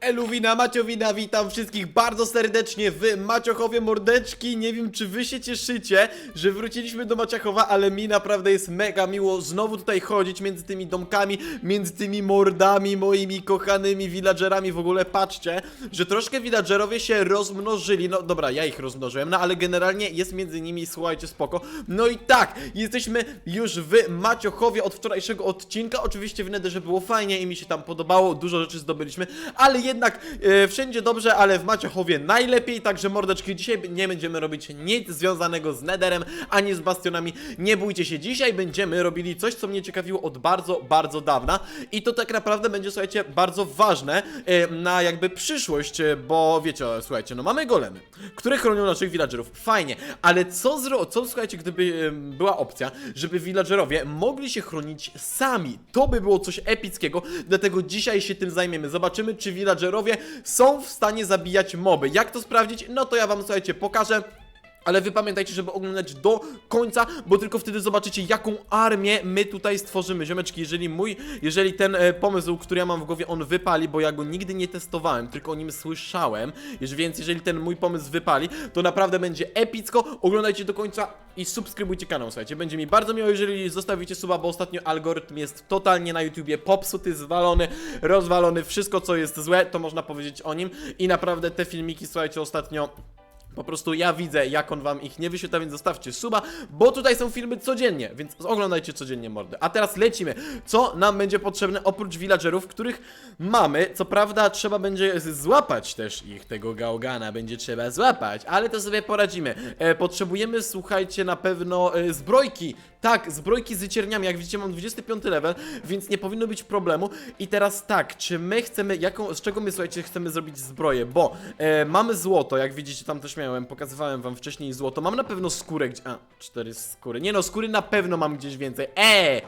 Eluwina, Maciowina, witam wszystkich bardzo serdecznie w Maciochowie Mordeczki. Nie wiem, czy wy się cieszycie, że wróciliśmy do Maciochowa, ale mi naprawdę jest mega miło znowu tutaj chodzić między tymi domkami, między tymi mordami, moimi kochanymi villagerami. W ogóle patrzcie, że troszkę villagerowie się rozmnożyli. No dobra, ja ich rozmnożyłem, no ale generalnie jest między nimi, słuchajcie, spoko. No i tak, jesteśmy już w Maciochowie od wczorajszego odcinka. Oczywiście w Nederze było fajnie i mi się tam podobało, dużo rzeczy zdobyliśmy, ale jednak e, wszędzie dobrze, ale w Maciochowie najlepiej, także mordeczki, dzisiaj nie będziemy robić nic związanego z Nederem, ani z bastionami, nie bójcie się, dzisiaj będziemy robili coś, co mnie ciekawiło od bardzo, bardzo dawna. I to tak naprawdę będzie, słuchajcie, bardzo ważne e, na jakby przyszłość, e, bo wiecie, słuchajcie, no mamy golemy, które chronią naszych villagerów, fajnie, ale co, zro co słuchajcie, gdyby em, była opcja, żeby villagerowie mogli się chronić sami, to by było coś epickiego, dlatego dzisiaj się tym zajmiemy, zobaczymy, czy villagerowie są w stanie zabijać moby, jak to sprawdzić, no to ja wam, słuchajcie, pokażę, ale wy pamiętajcie, żeby oglądać do końca, bo tylko wtedy zobaczycie, jaką armię my tutaj stworzymy. Ziomeczki, jeżeli mój, jeżeli ten e, pomysł, który ja mam w głowie, on wypali, bo ja go nigdy nie testowałem, tylko o nim słyszałem, więc jeżeli ten mój pomysł wypali, to naprawdę będzie epicko. Oglądajcie do końca i subskrybujcie kanał, słuchajcie. Będzie mi bardzo miło, jeżeli zostawicie suba, bo ostatnio algorytm jest totalnie na YouTubie popsuty, zwalony, rozwalony, wszystko co jest złe, to można powiedzieć o nim i naprawdę te filmiki, słuchajcie, ostatnio po prostu ja widzę, jak on wam ich nie wyświetla, więc zostawcie suba, bo tutaj są filmy codziennie, więc oglądajcie codziennie mordy. A teraz lecimy. Co nam będzie potrzebne oprócz villagerów, których mamy? Co prawda trzeba będzie złapać też ich, tego gałgana będzie trzeba złapać, ale to sobie poradzimy. E, potrzebujemy, słuchajcie, na pewno e, zbrojki. Tak, zbrojki z cierniami, jak widzicie mam 25 level, więc nie powinno być problemu. I teraz tak, czy my chcemy, jaką, z czego my, słuchajcie, chcemy zrobić zbroję? Bo e, mamy złoto, jak widzicie, tam też miałem, pokazywałem wam wcześniej złoto. Mam na pewno skórę, gdzie... A, cztery skóry. Nie no, skóry na pewno mam gdzieś więcej. Eee!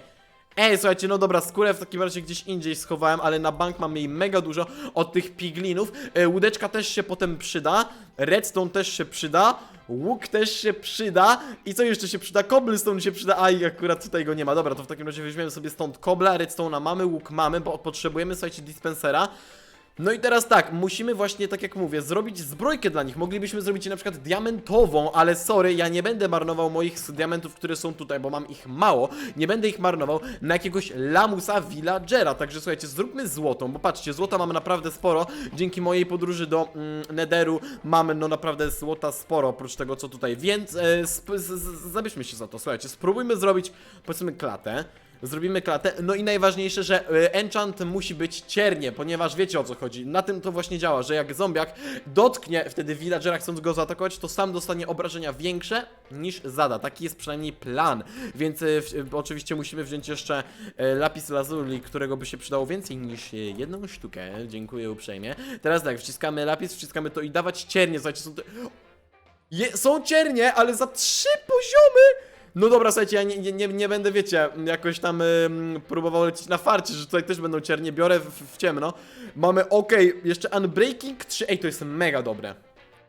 Ej, słuchajcie, no dobra, skórę w takim razie gdzieś indziej schowałem, ale na bank mam jej mega dużo od tych piglinów. E, łódeczka też się potem przyda, redstone też się przyda, łuk też się przyda i co jeszcze się przyda? Cobblestone się przyda, a i akurat tutaj go nie ma. Dobra, to w takim razie weźmiemy sobie stąd kobla, redstone'a mamy, łuk mamy, bo potrzebujemy, słuchajcie, dispensera. No i teraz tak, musimy właśnie, tak jak mówię, zrobić zbrojkę dla nich. Moglibyśmy zrobić na przykład diamentową, ale sorry, ja nie będę marnował moich diamentów, które są tutaj, bo mam ich mało. Nie będę ich marnował na jakiegoś lamusa villagera. Także słuchajcie, zróbmy złotą, bo patrzcie, złota mamy naprawdę sporo. Dzięki mojej podróży do mm, Netheru mamy no naprawdę złota sporo, oprócz tego co tutaj. Więc e, zabierzmy się za to, słuchajcie, spróbujmy zrobić, powiedzmy, klatę. Zrobimy klatę. No i najważniejsze, że e, enchant musi być ciernie, ponieważ wiecie o co chodzi. Na tym to właśnie działa, że jak zombiak dotknie wtedy villagera chcąc go zaatakować, to sam dostanie obrażenia większe niż zada. Taki jest przynajmniej plan. Więc e, w, e, oczywiście musimy wziąć jeszcze lapis lazuli, którego by się przydało więcej niż jedną sztukę. Dziękuję uprzejmie. Teraz tak, wciskamy lapis, wciskamy to i dawać ciernie. Słuchajcie, są, te... Je, są ciernie, ale za trzy poziomy! No dobra, słuchajcie, ja nie, nie, nie, będę, wiecie, jakoś tam ym, próbował lecieć na farcie, że tutaj też będą ciernie, biorę w, w ciemno. Mamy, okej, jeszcze Unbreaking 3, ej, to jest mega dobre.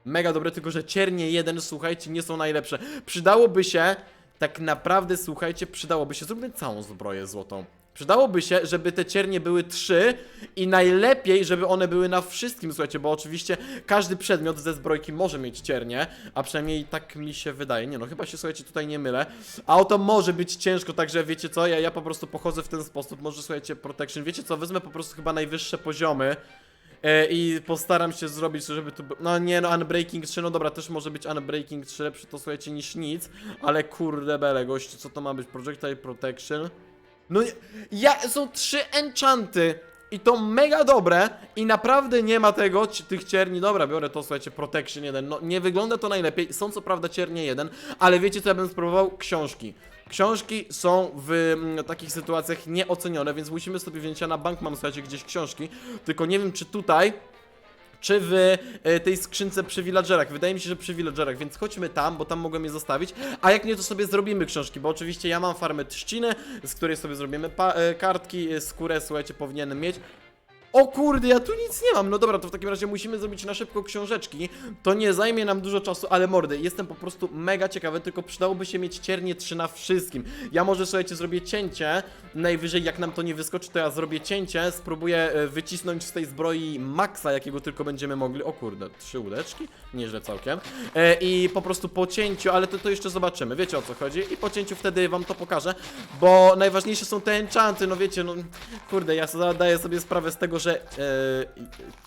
Mega dobre, tylko że ciernie 1, słuchajcie, nie są najlepsze. Przydałoby się, tak naprawdę, słuchajcie, przydałoby się, zróbmy całą zbroję złotą. Przydałoby się, żeby te ciernie były trzy i najlepiej, żeby one były na wszystkim, słuchajcie, bo oczywiście każdy przedmiot ze zbrojki może mieć ciernie, a przynajmniej tak mi się wydaje. Nie no, chyba się, słuchajcie, tutaj nie mylę. A oto może być ciężko, także wiecie co, ja, ja po prostu pochodzę w ten sposób, może, słuchajcie, protection. Wiecie co, wezmę po prostu chyba najwyższe poziomy. E, I postaram się zrobić, żeby tu. No nie, no Unbreaking 3, no dobra, też może być Unbreaking 3 lepszy to słuchajcie niż nic, ale kurde bele, gościu, co to ma być? Projectile Protection. No ja, są trzy enchanty i to mega dobre i naprawdę nie ma tego, tych cierni, dobra, biorę to, słuchajcie, Protection 1, no nie wygląda to najlepiej, są co prawda ciernie 1, ale wiecie co ja bym spróbował? Książki. Książki są w mm, takich sytuacjach nieocenione, więc musimy sobie wziąć, ja na bank mam, słuchajcie, gdzieś książki, tylko nie wiem czy tutaj czy w e, tej skrzynce przy villagerach. Wydaje mi się, że przy villagerach, więc chodźmy tam, bo tam mogłem je zostawić. A jak nie, to sobie zrobimy książki, bo oczywiście ja mam farmę trzciny, z której sobie zrobimy e, kartki, e, skórę, słuchajcie, powinienem mieć. O kurde, ja tu nic nie mam. No dobra, to w takim razie musimy zrobić na szybko książeczki. To nie zajmie nam dużo czasu, ale mordy, jestem po prostu mega ciekawy, tylko przydałoby się mieć ciernie 3 na wszystkim. Ja może, słuchajcie, zrobię cięcie. Najwyżej, jak nam to nie wyskoczy, to ja zrobię cięcie. Spróbuję e, wycisnąć z tej zbroi maksa, jakiego tylko będziemy mogli. O kurde, trzy łódeczki? Nieźle całkiem. E, I po prostu po cięciu, ale to, to jeszcze zobaczymy. Wiecie o co chodzi? I po cięciu wtedy wam to pokażę, bo najważniejsze są te enchanty. No wiecie, no kurde, ja zdaję sobie sprawę z tego, że e,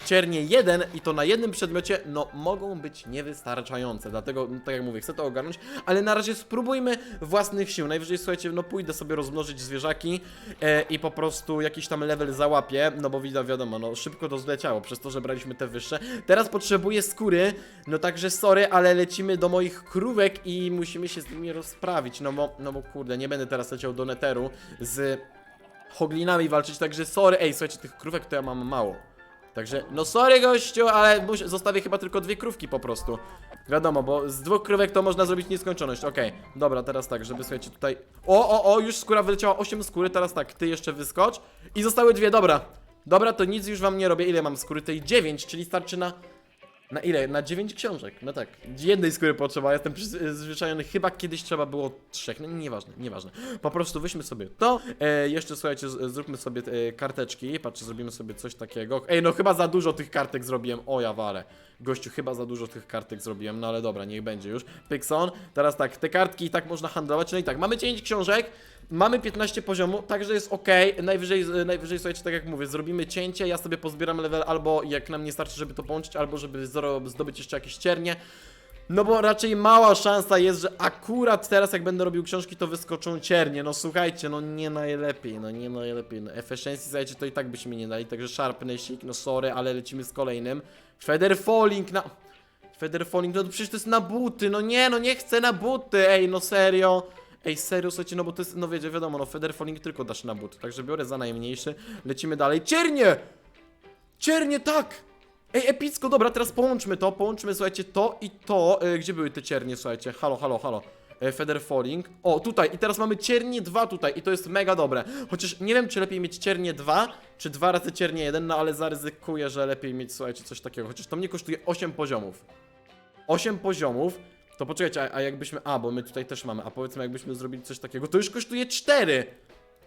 ciernie jeden i to na jednym przedmiocie, no mogą być niewystarczające. Dlatego, no, tak jak mówię, chcę to ogarnąć, ale na razie spróbujmy własnych sił. Najwyżej, słuchajcie, no pójdę sobie rozmnożyć zwierzaki e, i po prostu jakiś tam level załapię, no bo widać, wiadomo, no szybko to zleciało, przez to, że braliśmy te wyższe. Teraz potrzebuję skóry, no także sorry, ale lecimy do moich krówek i musimy się z nimi rozprawić, no bo, no bo kurde, nie będę teraz leciał do neteru z hoglinami walczyć, także sorry, ej, słuchajcie, tych krówek to ja mam mało. Także, no sorry gościu, ale mus- zostawię chyba tylko dwie krówki po prostu. Wiadomo, bo z dwóch krówek to można zrobić nieskończoność. Okej, dobra, teraz tak, żeby słuchajcie tutaj. O, o, o, już skóra wyleciała 8 skóry, teraz tak, ty jeszcze wyskocz. I zostały dwie, dobra. Dobra, to nic już wam nie robię. Ile mam skóry? Tej 9, czyli starczy na. Na ile? Na 9 książek. No tak. Jednej skóry potrzeba. Jestem przyzwyczajony. Chyba kiedyś trzeba było trzech. No nieważne, nieważne. Po prostu weźmy sobie to. E, jeszcze słuchajcie, zróbmy sobie e, karteczki. Patrzcie, zrobimy sobie coś takiego. Ej, no chyba za dużo tych kartek zrobiłem. O, ja walę. Gościu, chyba za dużo tych kartek zrobiłem. No ale dobra, niech będzie już. Pixon. Teraz tak, te kartki i tak można handlować. No i tak, mamy 9 książek. Mamy 15 poziomu, także jest ok. Najwyżej, najwyżej słuchajcie, tak jak mówię, zrobimy cięcie, ja sobie pozbieram level albo jak nam nie starczy, żeby to połączyć, albo żeby zdobyć jeszcze jakieś ciernie. No bo raczej mała szansa jest, że akurat teraz jak będę robił książki, to wyskoczą ciernie. No słuchajcie, no nie najlepiej, no nie najlepiej. No efficiency, słuchajcie, to i tak byśmy nie dali, także sharpnessik, no sorry, ale lecimy z kolejnym. Feather falling na... Feather falling, no przecież to jest na buty, no nie, no nie chcę na buty, ej, no serio. Ej, serio, słuchajcie, no bo to jest, no wiecie, wiadomo, no Feather falling tylko dasz na buty, także biorę za najmniejszy, lecimy dalej. Ciernie! Ciernie, tak! Ej, epicko, dobra, teraz połączmy to, połączmy, słuchajcie, to i to. E, gdzie były te ciernie, słuchajcie? Halo, halo, halo. E, Feather Falling. O, tutaj. I teraz mamy ciernie 2 tutaj i to jest mega dobre. Chociaż nie wiem, czy lepiej mieć ciernie 2, czy dwa razy ciernie 1, no ale zaryzykuję, że lepiej mieć, słuchajcie, coś takiego. Chociaż to mnie kosztuje 8 poziomów. 8 poziomów. To poczekajcie, a, a jakbyśmy... A, bo my tutaj też mamy. A powiedzmy, jakbyśmy zrobili coś takiego, to już kosztuje 4.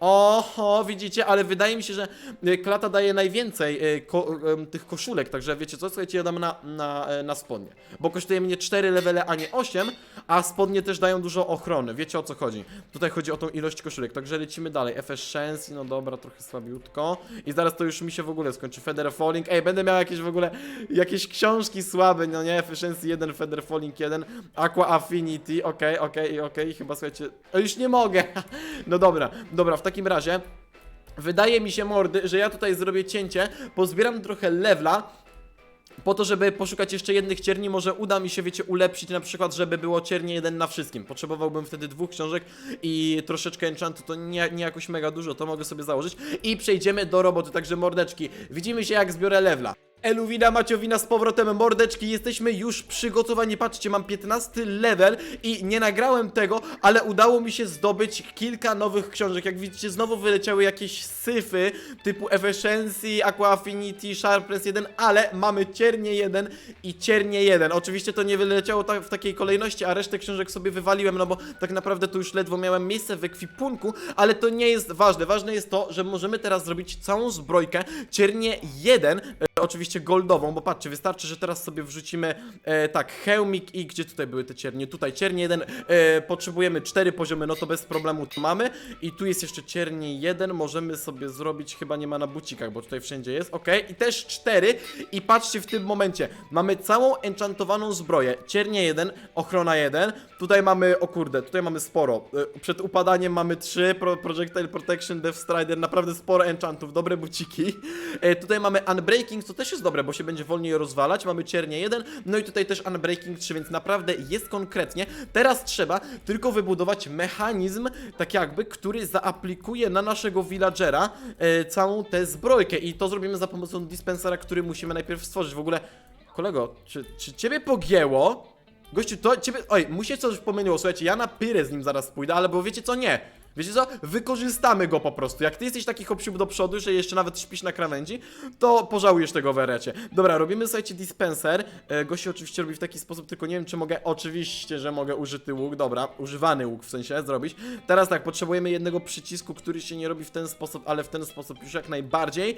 Oho, widzicie, ale wydaje mi się, że y, klata daje najwięcej y, ko tych koszulek, także wiecie co, słuchajcie, ja dam na, na, e, na spodnie. Bo kosztuje mnie 4 levele, a nie 8, a spodnie też dają dużo ochrony, wiecie o co chodzi. Tutaj chodzi o tą ilość koszulek, także lecimy dalej. Efficiency, no dobra, trochę słabiutko. I zaraz to już mi się w ogóle skończy. Feather Falling, ej, będę miał jakieś w ogóle, jakieś książki słabe, no nie, Efficiency 1, Feather Falling 1, Aqua Affinity, okej, okej, okej, chyba słuchajcie, już nie mogę. No dobra, dobra, w takim razie wydaje mi się mordy, że ja tutaj zrobię cięcie, pozbieram trochę levela, po to, żeby poszukać jeszcze jednych cierni, może uda mi się, wiecie, ulepszyć na przykład, żeby było ciernie jeden na wszystkim. Potrzebowałbym wtedy dwóch książek i troszeczkę enchantu, to nie, nie jakoś mega dużo, to mogę sobie założyć. I przejdziemy do roboty, także mordeczki, widzimy się jak zbiorę levela. Eluwina, Maciowina z powrotem, mordeczki, jesteśmy już przygotowani, patrzcie, mam 15 level i nie nagrałem tego, ale udało mi się zdobyć kilka nowych książek, jak widzicie znowu wyleciały jakieś syfy typu Efficiency, Aqua Affinity, Sharpness 1, ale mamy ciernie 1 i ciernie 1, oczywiście to nie wyleciało ta w takiej kolejności, a resztę książek sobie wywaliłem, no bo tak naprawdę tu już ledwo miałem miejsce w ekwipunku, ale to nie jest ważne, ważne jest to, że możemy teraz zrobić całą zbrojkę. Ciernie 1, e, oczywiście goldową, bo patrzcie, wystarczy, że teraz sobie wrzucimy e, tak, hełmik i gdzie tutaj były te ciernie? Tutaj ciernie 1, e, potrzebujemy 4 poziomy, no to bez problemu tu mamy. I tu jest jeszcze ciernie 1, możemy sobie zrobić, chyba nie ma na bucikach, bo tutaj wszędzie jest, ok, i też 4 i patrzcie w tym momencie, mamy całą enchantowaną zbroję, ciernie 1, ochrona 1, tutaj mamy, o kurde, tutaj mamy sporo, e, przed upadaniem mamy 3, Pro, Projectile Protection, Death Strider, naprawdę sporo enchantów, dobre buciki, e, tutaj mamy Unbreaking, co też jest dobre, bo się będzie wolniej rozwalać, mamy ciernie 1, no i tutaj też Unbreaking 3, więc naprawdę jest konkretnie, teraz trzeba tylko wybudować mechanizm, tak jakby, który zaaplikuje na naszego villagera e, całą tę zbrojkę i to zrobimy za pomocą dispensera, który musimy najpierw stworzyć, w ogóle, kolego, czy, czy ciebie pogięło? Gościu, to ciebie. Oj, mu się coś pomyliło, słuchajcie, ja na pyrę z nim zaraz pójdę, ale bo wiecie co, nie. Wiecie co? Wykorzystamy go po prostu. Jak ty jesteś taki hopsiub do przodu, że jeszcze nawet śpisz na krawędzi, to pożałujesz tego w erecie. Dobra, robimy, słuchajcie, dispenser. E, go się oczywiście robi w taki sposób, tylko nie wiem, czy mogę... Oczywiście, że mogę użyty łuk, dobra. Używany łuk w sensie zrobić. Teraz tak, potrzebujemy jednego przycisku, który się nie robi w ten sposób, ale w ten sposób już jak najbardziej.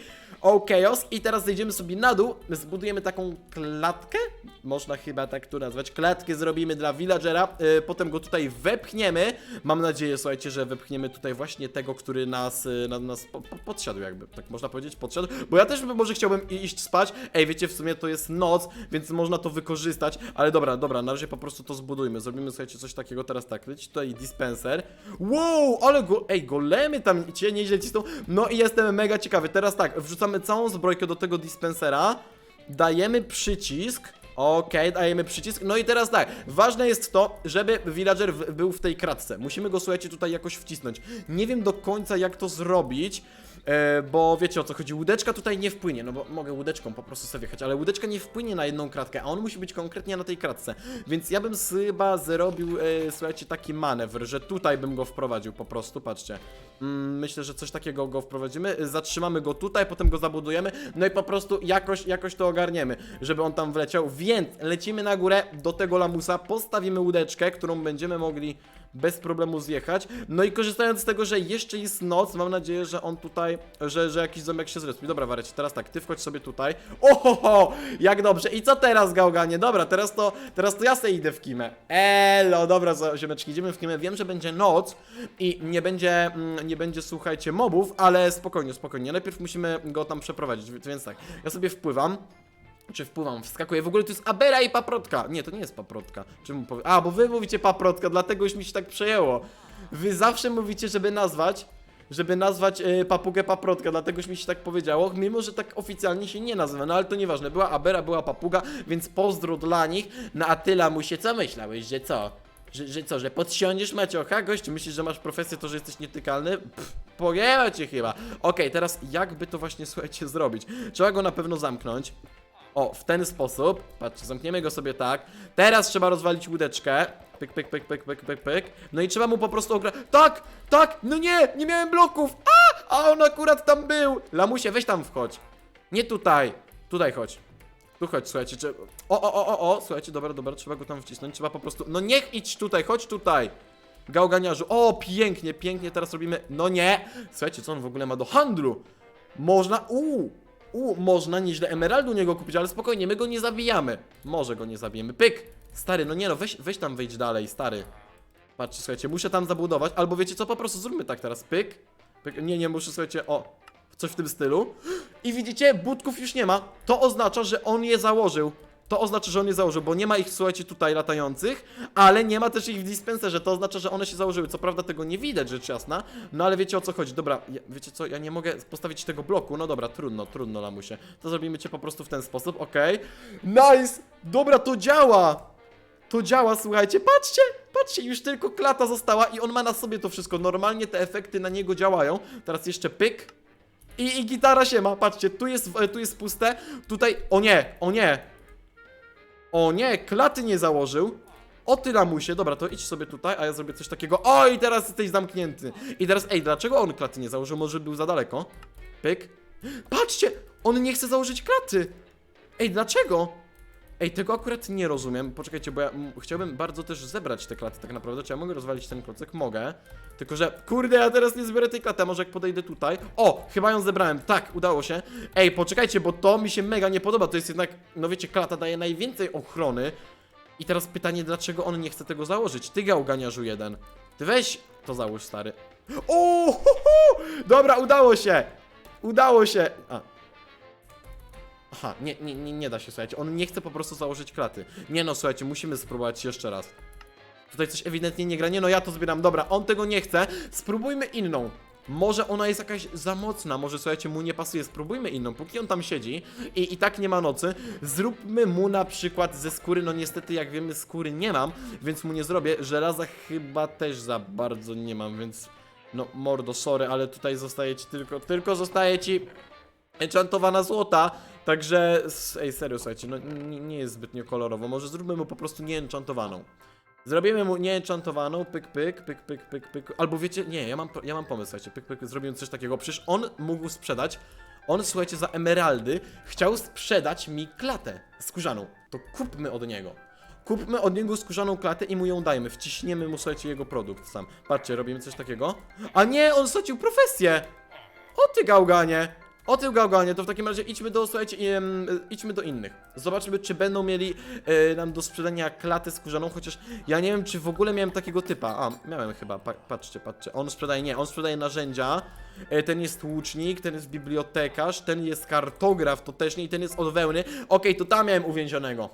Chaos I teraz zejdziemy sobie na dół, zbudujemy taką klatkę, można chyba tak tu nazwać. Klatkę zrobimy dla villagera, e, potem go tutaj wepchniemy. Mam nadzieję, słuchajcie, że wepchniemy tutaj właśnie tego, który nas, e, na, nas po, po, podsiadł jakby, tak można powiedzieć, podsiadł. Bo ja też może chciałbym iść spać. Ej, wiecie, w sumie to jest noc, więc można to wykorzystać. Ale dobra, dobra, na razie po prostu to zbudujmy. Zrobimy, słuchajcie, coś takiego teraz tak. Leci tutaj dispenser. Wow, ale go, ej, golemy tam cię nieźle cisną. No i jestem mega ciekawy. Teraz tak, wrzucamy całą zbrojkę do tego dispensera. Dajemy przycisk. Okej, dajemy przycisk. No i teraz tak, ważne jest to, żeby villager w, był w tej kratce. Musimy go, słuchajcie, tutaj jakoś wcisnąć. Nie wiem do końca, jak to zrobić. E, bo wiecie o co chodzi, łódeczka tutaj nie wpłynie, no bo mogę łódeczką po prostu sobie wjechać, ale łódeczka nie wpłynie na jedną kratkę, a on musi być konkretnie na tej kratce, więc ja bym chyba zrobił, e, słuchajcie, taki manewr, że tutaj bym go wprowadził po prostu, patrzcie, mm, myślę, że coś takiego go wprowadzimy, zatrzymamy go tutaj, potem go zabudujemy, no i po prostu jakoś, jakoś to ogarniemy, żeby on tam wleciał, więc lecimy na górę do tego lamusa, postawimy łódeczkę, którą będziemy mogli bez problemu zjechać. No i korzystając z tego, że jeszcze jest noc, mam nadzieję, że on tutaj, że, że jakiś ząbek się zrespi. Dobra, Wareci, teraz tak, ty wchodź sobie tutaj. Ohoho, jak dobrze. I co teraz, Gałganie? Dobra, teraz to, teraz to ja sobie idę w kimę. Elo, dobra, ziomeczki, idziemy w kimę. Wiem, że będzie noc i nie będzie, mm, nie będzie, słuchajcie, mobów, ale spokojnie, spokojnie. Najpierw musimy go tam przeprowadzić, więc tak, ja sobie wpływam. Czy wpływam, wskakuję. W ogóle to jest Abera i paprotka. Nie, to nie jest paprotka. Czemu powie... A, bo wy mówicie paprotka, dlatego już mi się tak przejęło. Wy zawsze mówicie, żeby nazwać, żeby nazwać e, papugę paprotka, dlatego już mi się tak powiedziało, mimo że tak oficjalnie się nie nazywa, no ale to nieważne. Była Abera, była papuga, więc pozdro dla nich. No a ty, lamusie, co myślałeś, że co? Że, że co, że podsiądziesz Maciocha? Gościu, myślisz, że masz profesję, to że jesteś nietykalny? Pff, pojęło cię chyba. Okej, teraz jakby to właśnie, słuchajcie, zrobić? Trzeba go na pewno zamknąć. O, w ten sposób. Patrzcie, zamkniemy go sobie tak. Teraz trzeba rozwalić łódeczkę. Pyk, pyk, pyk, pyk, pyk, pyk, pyk. No i trzeba mu po prostu ogra... Tak! Tak! No nie! Nie miałem bloków! A! A on akurat tam był! Lamusie, weź tam wchodź. Nie tutaj. Tutaj chodź. Tu chodź, słuchajcie, czy... O, o, o, o, o, słuchajcie, dobra, dobra, trzeba go tam wcisnąć, trzeba po prostu... No niech idź tutaj, chodź tutaj. Gałganiarzu. O, pięknie, pięknie, teraz robimy... No nie! Słuchajcie, co on w ogóle ma do handlu? Można... Uuu! U, można nieźle emeraldu u niego kupić, ale spokojnie, my go nie zabijamy. Może go nie zabijemy. Pyk! Stary, no nie no, weź, weź tam wejdź dalej, stary. Patrzcie, słuchajcie, muszę tam zabudować, albo wiecie co, po prostu zróbmy tak teraz. Pyk. Pyk. Nie, nie, muszę, słuchajcie, o, coś w tym stylu. I widzicie, budków już nie ma. To oznacza, że on je założył. To oznacza, że on je założył, bo nie ma ich, słuchajcie, tutaj latających, ale nie ma też ich w dispenserze. To oznacza, że one się założyły. Co prawda tego nie widać, rzecz jasna, no ale wiecie o co chodzi. Dobra, ja, wiecie co, ja nie mogę postawić tego bloku. No dobra, trudno, trudno, lamusie. To zrobimy cię po prostu w ten sposób, okej. Nice! Dobra, to działa! To działa, słuchajcie, patrzcie, patrzcie, już tylko klata została i on ma na sobie to wszystko. Normalnie te efekty na niego działają. Teraz jeszcze pyk. I, i gitara się ma, patrzcie, tu jest, e, tu jest puste, tutaj, o nie, o nie. O nie, klaty nie założył. O ty lamusie, dobra, to idź sobie tutaj, a ja zrobię coś takiego. O, i teraz jesteś zamknięty. I teraz, ej, dlaczego on klaty nie założył? Może był za daleko? Pyk. Patrzcie, on nie chce założyć klaty. Ej, dlaczego? Ej, tego akurat nie rozumiem. Poczekajcie, bo ja chciałbym bardzo też zebrać te klaty tak naprawdę. Czy ja mogę rozwalić ten klocek? Mogę. Tylko, że kurde, ja teraz nie zbiorę tej klaty. Może jak podejdę tutaj? O, chyba ją zebrałem. Tak, udało się. Ej, poczekajcie, bo to mi się mega nie podoba. To jest jednak, no wiecie, klata daje najwięcej ochrony. I teraz pytanie, dlaczego on nie chce tego założyć? Ty gałganiarzu jeden. Ty weź to załóż, stary. O, ho, ho! Dobra, udało się. Udało się. A, Aha, nie, nie, nie, nie da się, słuchajcie. On nie chce po prostu założyć klaty. Nie no, słuchajcie, musimy spróbować jeszcze raz. Tutaj coś ewidentnie nie gra. Nie no, ja to zbieram. Dobra, on tego nie chce. Spróbujmy inną. Może ona jest jakaś za mocna, może słuchajcie, mu nie pasuje. Spróbujmy inną, póki on tam siedzi i, i tak nie ma nocy. Zróbmy mu na przykład ze skóry. No niestety, jak wiemy, skóry nie mam, więc mu nie zrobię. Żelaza chyba też za bardzo nie mam, więc no mordo, sorry, ale tutaj zostaje ci tylko, tylko zostaje ci enchantowana złota, także, ej serio słuchajcie, no nie, nie jest zbytnio kolorowo, może zróbmy mu po prostu nieenchantowaną. Zrobimy mu nieenchantowaną, pyk, pyk, pyk, pyk, pyk, pyk. Albo wiecie, nie, ja mam, ja mam pomysł, słuchajcie, pyk, pyk, zrobimy coś takiego. Przecież on mógł sprzedać, on, słuchajcie, za emeraldy chciał sprzedać mi klatę skórzaną. To kupmy od niego. Kupmy od niego skórzaną klatę i mu ją dajmy. Wciśniemy mu, słuchajcie, jego produkt sam. Patrzcie, robimy coś takiego. A nie, on stracił profesję! O ty gałganie! O ty gałganie, to w takim razie idźmy do, słuchajcie, y, idźmy do innych. Zobaczmy, czy będą mieli e, nam do sprzedania klatę skórzaną, chociaż ja nie wiem, czy w ogóle miałem takiego typa. A, miałem chyba, pa, patrzcie, patrzcie. On sprzedaje, nie, on sprzedaje narzędzia. E, ten jest łucznik, ten jest bibliotekarz, ten jest kartograf, to też nie, i ten jest od wełny. Okej, to tam miałem uwięzionego.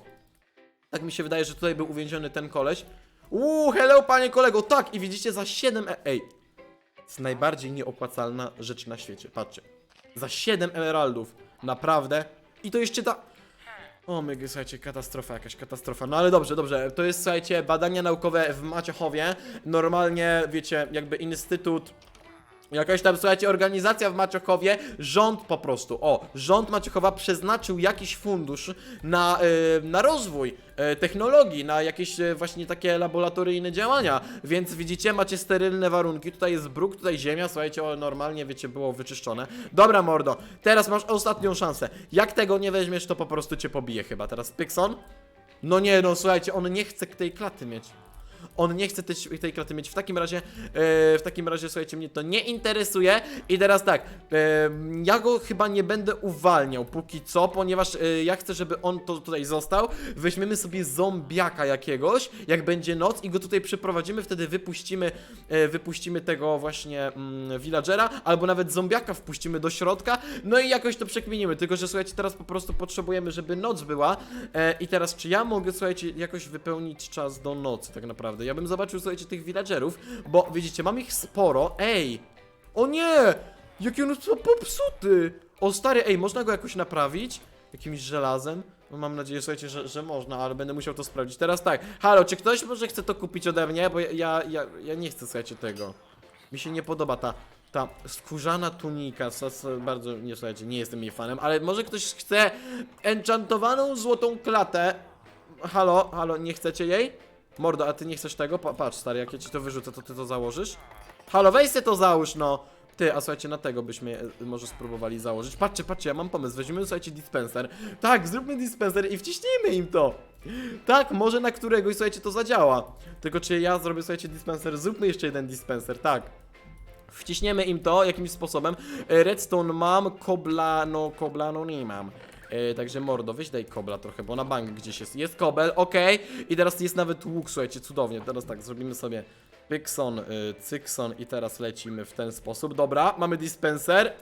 Tak mi się wydaje, że tutaj był uwięziony ten koleś. Uuu, hello, panie kolego, tak, i widzicie, za 7 e Ej, to jest najbardziej nieopłacalna rzecz na świecie, patrzcie. Za 7 emeraldów, naprawdę. I to jeszcze ta... O my, słuchajcie, katastrofa, jakaś katastrofa. No ale dobrze, dobrze, to jest, słuchajcie, badania naukowe w Maciechowie. Normalnie, wiecie, jakby instytut Jakaś tam, słuchajcie, organizacja w Maciechowie, rząd po prostu, o, rząd Maciechowa przeznaczył jakiś fundusz na, y, na rozwój y, technologii, na jakieś y, właśnie takie laboratoryjne działania, więc widzicie, macie sterylne warunki, tutaj jest bruk, tutaj ziemia, słuchajcie, o, normalnie, wiecie, było wyczyszczone. Dobra, mordo, teraz masz ostatnią szansę, jak tego nie weźmiesz, to po prostu cię pobije chyba, teraz Pixon? No nie, no słuchajcie, on nie chce tej klaty mieć. On nie chce tej, tej kraty mieć. W takim razie, e, w takim razie, słuchajcie, mnie to nie interesuje. I teraz tak, e, ja go chyba nie będę uwalniał póki co, ponieważ e, ja chcę, żeby on to tutaj został. Weźmiemy sobie zombiaka jakiegoś, jak będzie noc i go tutaj przyprowadzimy, wtedy wypuścimy, wypuścimy tego właśnie mm, villagera, albo nawet zombiaka wpuścimy do środka, no i jakoś to przekminimy. Tylko, że słuchajcie, teraz po prostu potrzebujemy, żeby noc była. I teraz, czy ja mogę, słuchajcie, jakoś wypełnić czas do nocy, tak naprawdę? Ja bym zobaczył, słuchajcie, tych villagerów, bo widzicie, mam ich sporo. Ej! O nie! Jaki on jest popsuty! O stary, ej, można go jakoś naprawić? Jakimś żelazem? No mam nadzieję, słuchajcie, że, że można, ale będę musiał to sprawdzić. Teraz tak, halo, czy ktoś może chce to kupić ode mnie? Bo ja, ja, ja, ja nie chcę, słuchajcie, tego. Mi się nie podoba ta, ta skórzana tunika, co bardzo, nie słuchajcie, nie jestem jej fanem, ale może ktoś chce enchantowaną złotą klatę. Halo, halo, nie chcecie jej? Mordo, a ty nie chcesz tego? Pa, patrz, stary, jak ja ci to wyrzucę, to ty to założysz? Halo, weź to załóż, no! Ty, a słuchajcie, na tego byśmy e, może spróbowali założyć. Patrzcie, patrzcie, ja mam pomysł. Weźmiemy, słuchajcie, dispenser. Tak, zróbmy dispenser i wciśnijmy im to. Tak, może na któregoś, słuchajcie, to zadziała. Tylko czy ja zrobię, słuchajcie, dispenser? Zróbmy jeszcze jeden dispenser, tak. Wciśniemy im to jakimś sposobem. E, Redstone mam, kobla, no kobla, no nie mam. E, także mordo, weź daj kobla trochę, bo na bank gdzieś jest. Jest kobel, okej. I teraz jest nawet łuk, słuchajcie, cudownie. Teraz tak, zrobimy sobie pykson, y, cykson i teraz lecimy w ten sposób. Dobra, mamy dispenser.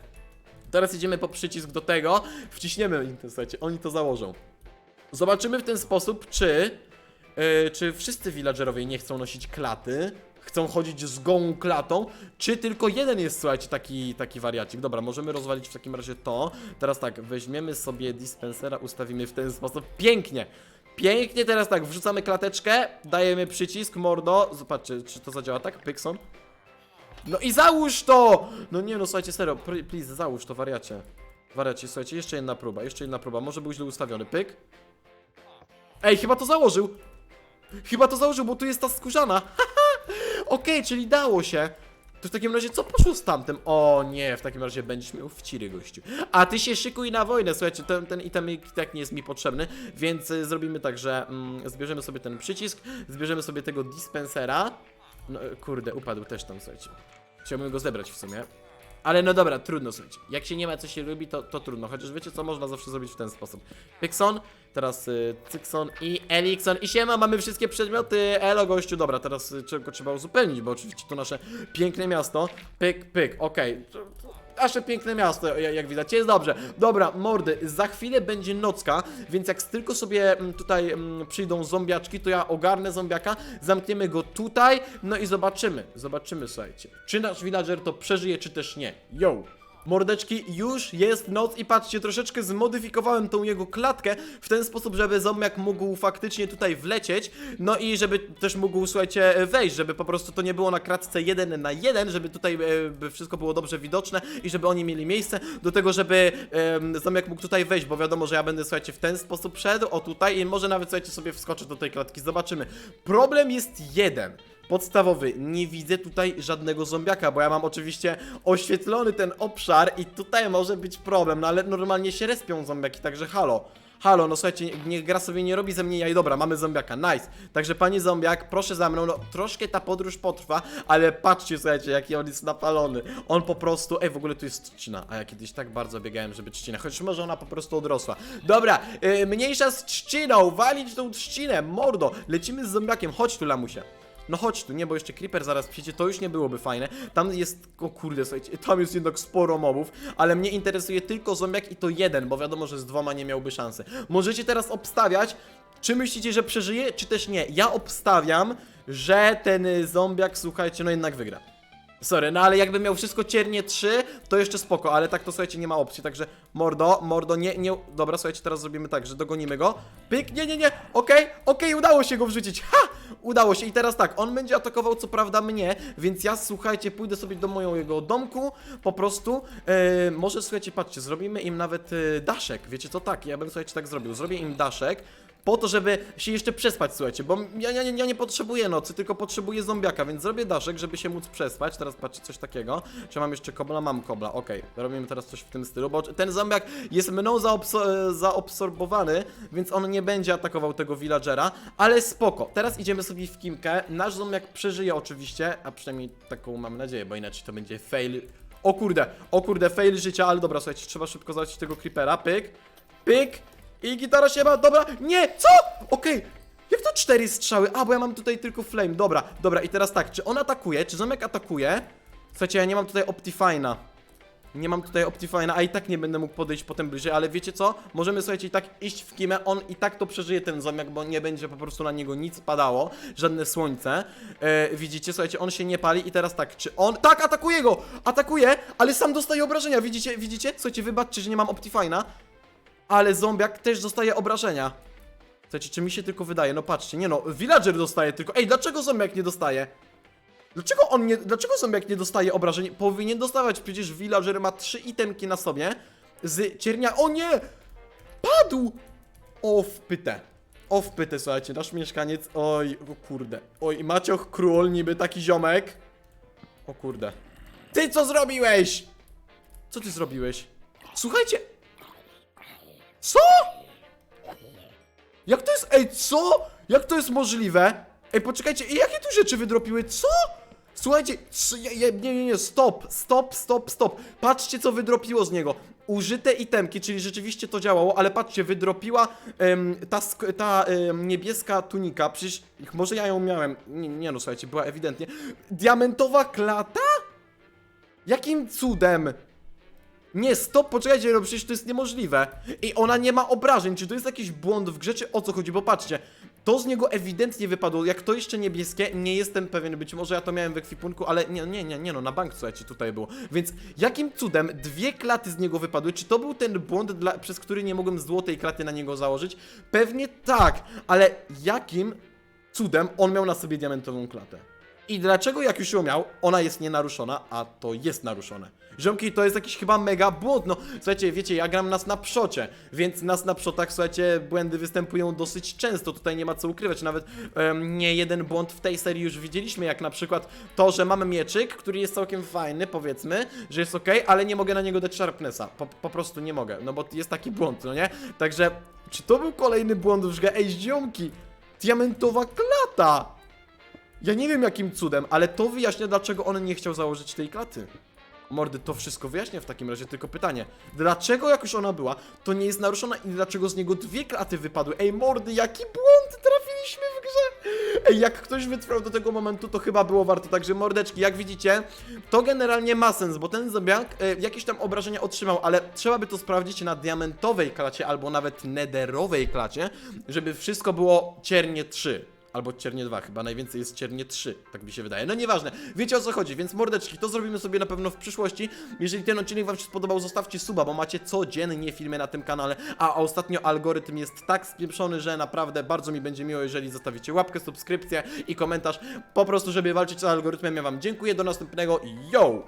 Teraz idziemy po przycisk do tego. Wciśniemy im to, słuchajcie, oni to założą. Zobaczymy w ten sposób, czy, yy, czy wszyscy villagerowie nie chcą nosić klaty, chcą chodzić z gołą klatą, czy tylko jeden jest, słuchajcie, taki, taki wariacik. Dobra, możemy rozwalić w takim razie to. Teraz tak, weźmiemy sobie dispensera, ustawimy w ten sposób. Pięknie! Pięknie, teraz tak, wrzucamy klateczkę, dajemy przycisk, mordo. Zobaczcie, czy to zadziała tak, Pixon? No i załóż to! No nie no, słuchajcie, serio, please, załóż to, wariacie. Wariacie, słuchajcie, jeszcze jedna próba, jeszcze jedna próba, może był źle ustawiony, pyk. Ej, chyba to założył! Chyba to założył, bo tu jest ta skórzana. Okej, czyli dało się. To w takim razie co poszło z tamtym? O nie, w takim razie będziesz miał wciry, gościu. A ty się szykuj na wojnę, słuchajcie, ten, ten item i tak nie jest mi potrzebny, więc y, zrobimy tak, że mm, zbierzemy sobie ten przycisk, zbierzemy sobie tego dispensera. No y, kurde, upadł też tam, słuchajcie. Chciałbym go zebrać w sumie. Ale no dobra, trudno, słuchajcie. Jak się nie ma, co się lubi, to, to trudno. Chociaż wiecie co, można zawsze zrobić w ten sposób. Pixon, teraz y, Cykson i Elikson. I siema, mamy wszystkie przedmioty. Elo, gościu. Dobra, teraz y, tylko trzeba uzupełnić, bo oczywiście to nasze piękne miasto. Pyk, pyk, okej. Nasze piękne miasto, ja- jak widać, jest dobrze. Dobra, mordy, za chwilę będzie nocka, więc jak tylko sobie mm, tutaj mm, przyjdą zombiaczki, to ja ogarnę zombiaka, zamkniemy go tutaj, no i zobaczymy, zobaczymy, słuchajcie, czy nasz villager to przeżyje, czy też nie. Yo! Mordeczki, już jest noc i patrzcie, troszeczkę zmodyfikowałem tą jego klatkę w ten sposób, żeby zombiak mógł faktycznie tutaj wlecieć, no i żeby też mógł, słuchajcie, wejść, żeby po prostu to nie było na kratce 1 na 1, żeby tutaj e, wszystko było dobrze widoczne i żeby oni mieli miejsce do tego, żeby e, zombiak mógł tutaj wejść, bo wiadomo, że ja będę, słuchajcie, w ten sposób szedł, o tutaj i może nawet, słuchajcie, sobie wskoczę do tej klatki, zobaczymy. Problem jest jeden. Podstawowy, nie widzę tutaj żadnego zombiaka, bo ja mam oczywiście oświetlony ten obszar i tutaj może być problem, no ale normalnie się respią zombiaki, także halo. Halo, no słuchajcie, niech gra sobie nie robi ze mnie jaj, dobra, mamy zombiaka, nice. Także panie zombiak, proszę za mną, no troszkę ta podróż potrwa, ale patrzcie, słuchajcie, jaki on jest napalony. On po prostu, ej, w ogóle tu jest trzcina, a ja kiedyś tak bardzo biegałem, żeby trzcina, chociaż może ona po prostu odrosła. Dobra, yy, mniejsza z trzciną, walić tą trzcinę, mordo, lecimy z zombiakiem, chodź tu, lamusie. No chodź tu, nie, bo jeszcze Creeper zaraz przyjdzie, to już nie byłoby fajne. Tam jest, o kurde, słuchajcie, tam jest jednak sporo mobów, ale mnie interesuje tylko zombiak i to jeden, bo wiadomo, że z dwoma nie miałby szansy. Możecie teraz obstawiać, czy myślicie, że przeżyje, czy też nie. Ja obstawiam, że ten y, zombiak, słuchajcie, no jednak wygra. Sorry, no ale jakby miał wszystko ciernie 3, to jeszcze spoko, ale tak to słuchajcie, nie ma opcji, także mordo, mordo, nie, nie, dobra, słuchajcie, teraz zrobimy tak, że dogonimy go, pyk, nie, nie, nie, okej, okej, udało się go wrzucić, ha, udało się i teraz tak, on będzie atakował co prawda mnie, więc ja, słuchajcie, pójdę sobie do mojego domku, po prostu, e, może, słuchajcie, patrzcie, zrobimy im nawet e, daszek, wiecie co, tak, ja bym, słuchajcie, tak zrobił, zrobię im daszek, po to, żeby się jeszcze przespać, słuchajcie, bo ja, ja, ja nie potrzebuję nocy, tylko potrzebuję zombiaka, więc zrobię daszek, żeby się móc przespać. Teraz patrzcie, coś takiego. Czy mam jeszcze kobla? Mam kobla, okej. Robimy teraz coś w tym stylu, bo ten zombiak jest mną zaobso- zaobsorbowany, więc on nie będzie atakował tego villagera, ale spoko. Teraz idziemy sobie w kimkę. Nasz zombiak przeżyje oczywiście, a przynajmniej taką mam nadzieję, bo inaczej to będzie fail. O kurde, o kurde, fail życia, ale dobra, słuchajcie, trzeba szybko załatwić tego creepera. Pyk, pyk, i gitara się ma, dobra, nie, co? Okej, jak to cztery strzały? A, bo ja mam tutaj tylko flame, dobra, dobra, i teraz tak, czy on atakuje, czy Zomek atakuje? Słuchajcie, ja nie mam tutaj Optifine'a. Nie mam tutaj Optifine'a, a i tak nie będę mógł podejść potem bliżej, ale wiecie co? Możemy, słuchajcie, i tak iść w kimę, on i tak to przeżyje ten zombie, bo nie będzie po prostu na niego nic padało, żadne słońce. E, widzicie, słuchajcie, on się nie pali i teraz tak, czy on... Tak, atakuje go! Atakuje, ale sam dostaje obrażenia, widzicie, widzicie? Słuchajcie, wybaczcie, że nie mam Optifine'a, ale zombiak też dostaje obrażenia. Słuchajcie, czy mi się tylko wydaje? No patrzcie, nie no, villager dostaje tylko... Ej, dlaczego zombiak nie dostaje? Dlaczego on nie... Dlaczego zombiak nie dostaje obrażeń? Powinien dostawać, przecież villager ma trzy itemki na sobie z ciernia... O nie! Padł! O w pytę. O w pytę, słuchajcie, nasz mieszkaniec... Oj, o kurde. Oj, Macioch Król, niby taki ziomek. O kurde. Ty co zrobiłeś? Co ty zrobiłeś? Słuchajcie, co? Jak to jest? Ej, co? Jak to jest możliwe? Ej, poczekajcie, ej, jakie tu rzeczy wydropiły? Co? Słuchajcie, nie, nie, nie, stop, stop, stop, stop. Patrzcie, co wydropiło z niego. Użyte itemki, czyli rzeczywiście to działało, ale patrzcie, wydropiła em, ta, ta em, niebieska tunika. Przecież może ja ją miałem. Nie, nie no, słuchajcie, była ewidentnie. Diamentowa klata? Jakim cudem? Nie, stop, poczekajcie, no przecież to jest niemożliwe. I ona nie ma obrażeń. Czy to jest jakiś błąd w grze, czy o co chodzi? Bo patrzcie, to z niego ewidentnie wypadło. Jak to jeszcze niebieskie, nie jestem pewien. Być może ja to miałem w ekwipunku, ale nie, nie, nie, nie no, na bank słuchajcie, tutaj było. Więc jakim cudem dwie klaty z niego wypadły? Czy to był ten błąd, dla, przez który nie mogłem złotej klaty na niego założyć? Pewnie tak, ale jakim cudem on miał na sobie diamentową klatę? I dlaczego jak już ją miał, ona jest nienaruszona, a to jest naruszone? Ziomki, to jest jakiś chyba mega błąd, no słuchajcie, wiecie, ja gram nas na przocie, więc nas na przotach, słuchajcie, błędy występują dosyć często, tutaj nie ma co ukrywać, nawet em, nie jeden błąd w tej serii już widzieliśmy, jak na przykład to, że mamy mieczyk, który jest całkiem fajny, powiedzmy, że jest ok, ale nie mogę na niego dać sharpnessa, po, po prostu nie mogę, no bo jest taki błąd, no nie? Także, czy to był kolejny błąd w grze? Ej, ziomki, diamentowa klata! Ja nie wiem jakim cudem, ale to wyjaśnia, dlaczego on nie chciał założyć tej klaty. Mordy, to wszystko wyjaśnia w takim razie, tylko pytanie. Dlaczego, jak już ona była, to nie jest naruszona i dlaczego z niego dwie klaty wypadły? Ej, mordy, jaki błąd trafiliśmy w grze! Ej, jak ktoś wytrwał do tego momentu, to chyba było warto. Także, mordeczki, jak widzicie, to generalnie ma sens, bo ten zombiak e, jakieś tam obrażenia otrzymał, ale trzeba by to sprawdzić na diamentowej klacie albo nawet nederowej klacie, żeby wszystko było ciernie 3. Albo ciernie 2, chyba najwięcej jest ciernie 3, tak mi się wydaje. No nieważne, wiecie o co chodzi, więc mordeczki, to zrobimy sobie na pewno w przyszłości. Jeżeli ten odcinek wam się spodobał, zostawcie suba, bo macie codziennie filmy na tym kanale, a ostatnio algorytm jest tak spieprzony, że naprawdę bardzo mi będzie miło, jeżeli zostawicie łapkę, subskrypcję i komentarz, po prostu żeby walczyć z algorytmem. Ja wam dziękuję, do następnego, yo!